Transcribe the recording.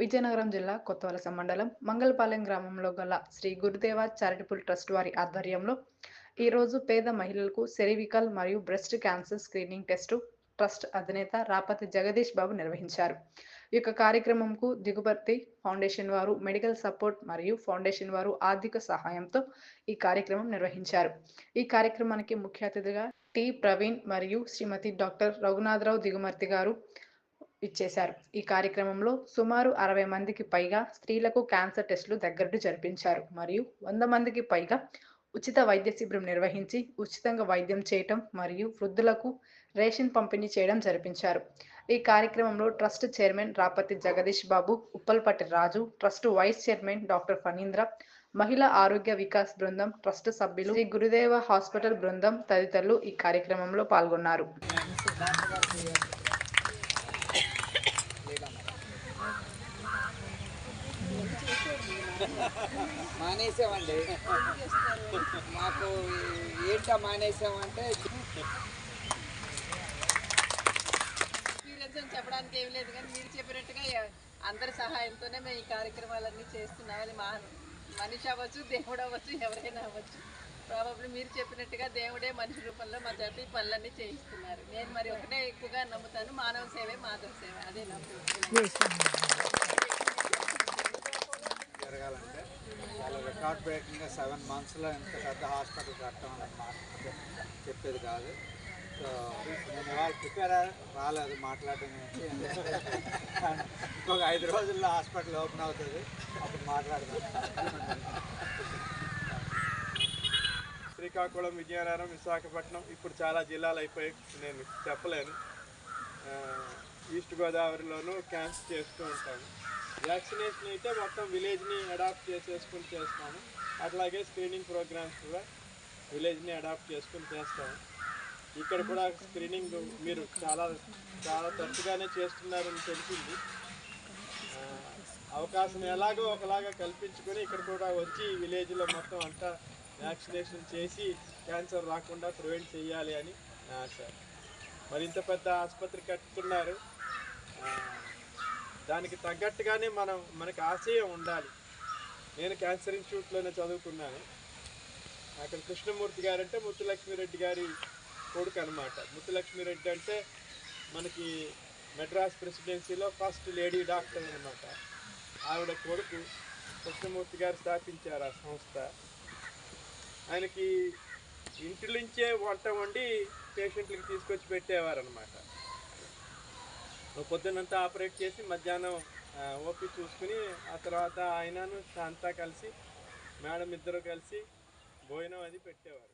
విజయనగరం జిల్లా కొత్తవలస మండలం మంగళపాలెం గ్రామంలో గల శ్రీ గురుదేవ చారిటబుల్ ట్రస్ట్ వారి ఆధ్వర్యంలో ఈరోజు పేద మహిళలకు సెరివికల్ మరియు breast cancer screening test trust అధినేత రాపతి జగదీష్ బాబు నిర్వహించారు. ఈ యొక్క కార్యక్రమంకు దిగుబర్తి ఫౌండేషన్ వారు మెడికల్ సపోర్ట్ మరియు ఫౌండేషన్ వారు ఆర్థిక సహాయంతో ఈ కార్యక్రమం నిర్వహించారు. ఈ కార్యక్రమానికి ముఖ్య అతిథిగా టి ప్రవీణ్ మరియు శ్రీమతి డాక్టర్ రఘునాథరావు దిగుమర్తి గారు ఇచ్చేశారు. ఈ కార్యక్రమంలో సుమారు అరవై మందికి పైగా స్త్రీలకు క్యాన్సర్ టెస్టులు దగ్గరుండి జరిపించారు. మరియు వంద మందికి పైగా ఉచిత వైద్య శిబిరం నిర్వహించి ఉచితంగా వైద్యం చేయటం మరియు వృద్ధులకు రేషన్ పంపిణీ చేయడం జరిపించారు. ఈ కార్యక్రమంలో trust chairman Rapathi Jagadish Babu Uppalpatti Raju trust vice chairman doctor Phanindra Mahila Arogya Vikas బృందం ట్రస్ట్ సభ్యులు శ్రీ గురుదేవ హాస్పిటల్ బృందం తదితరులు ఈ కార్యక్రమంలో పాల్గొన్నారు. మానేసామండి. మాకు ఏంటో మానేసామంటే ఎక్స్పీరియన్స్ అని చెప్పడానికి ఏం లేదు కానీ మీరు చెప్పినట్టుగా అందరి సహాయంతోనే మేము ఈ కార్యక్రమాలన్నీ చేస్తున్నామని మా మనిషి అవ్వచ్చు దేవుడు అవ్వచ్చు ఎవరైనా అవ్వచ్చు. ప్రాబబ్లీ మీరు చెప్పినట్టుగా దేవుడే మనిషి రూపంలో మా చేత ఈ పనులన్నీ చేయిస్తున్నారు. నేను మరి ఒకటే ఎక్కువగా నమ్ముతాను మానవ సేవే మాధవ సేవ. అదే నమ్ముతాను జరగాలంటే చాలా రికార్డ్ బ్రేకింగ్గా సెవెన్ మంత్స్లో ఇంత పెద్ద హాస్పిటల్ కట్టడం అన్నది మాట చెప్పేది కాదు. సో నేను ఇవాళ ప్రిపేర్ రాలేదు మాట్లాడడం గురించి ఇంకొక ఐదు రోజుల్లో హాస్పిటల్ ఓపెన్ అవుతుంది. అప్పుడు మాట్లాడదాం. శ్రీకాకుళం విజయనగరం విశాఖపట్నం ఇప్పుడు చాలా జిల్లాలు అయిపోయి నేను చెప్పలేను. ఈస్ట్ గోదావరిలోనూ క్యాంప్స్ చేస్తూ ఉంటాను. వ్యాక్సినేషన్ అయితే మొత్తం విలేజ్ని అడాప్ట్ చేసేసుకుని చేస్తాము. అట్లాగే స్క్రీనింగ్ ప్రోగ్రామ్స్ కూడా విలేజ్ని అడాప్ట్ చేసుకుని చేస్తాము. ఇక్కడ కూడా స్క్రీనింగ్ మీరు చాలా చాలా తరచుగానే చేస్తున్నారని తెలిసింది. అవకాశం ఎలాగో ఒకలాగా కల్పించుకొని ఇక్కడ కూడా వచ్చి విలేజ్లో మొత్తం అంతా వ్యాక్సినేషన్ చేసి క్యాన్సర్ రాకుండా ప్రివెంట్ చేయాలి అని నా ఆశ. మరి ఇంత పెద్ద ఆసుపత్రి కట్టుకున్నారు. దానికి తగ్గట్టుగానే మనం మనకి ఆశయం ఉండాలి. నేను క్యాన్సర్ ఇన్స్టిట్యూట్లోనే చదువుకున్నాను. అక్కడ కృష్ణమూర్తి గారు అంటే ముత్తులక్ష్మిరెడ్డి గారి కొడుకు అనమాట ముత్తులక్ష్మిరెడ్డి అంటే మనకి మెడ్రాస్ ప్రెసిడెన్సీలో ఫస్ట్ లేడీ డాక్టర్ అనమాట. ఆవిడ కొడుకు కృష్ణమూర్తి గారు స్థాపించారు ఆ సంస్థ. ఆయనకి ఇంటి నుంచే వంట వండి పేషెంట్లకి తీసుకొచ్చి పెట్టేవారు అనమాట పొద్దునంతా ఆపరేట్ చేసి మధ్యాహ్నం ఓపి చూసుకుని ఆ తర్వాత ఆయనను శాంత కలిసి మేడం ఇద్దరు కలిసి భోజనం అది పెట్టేవారు.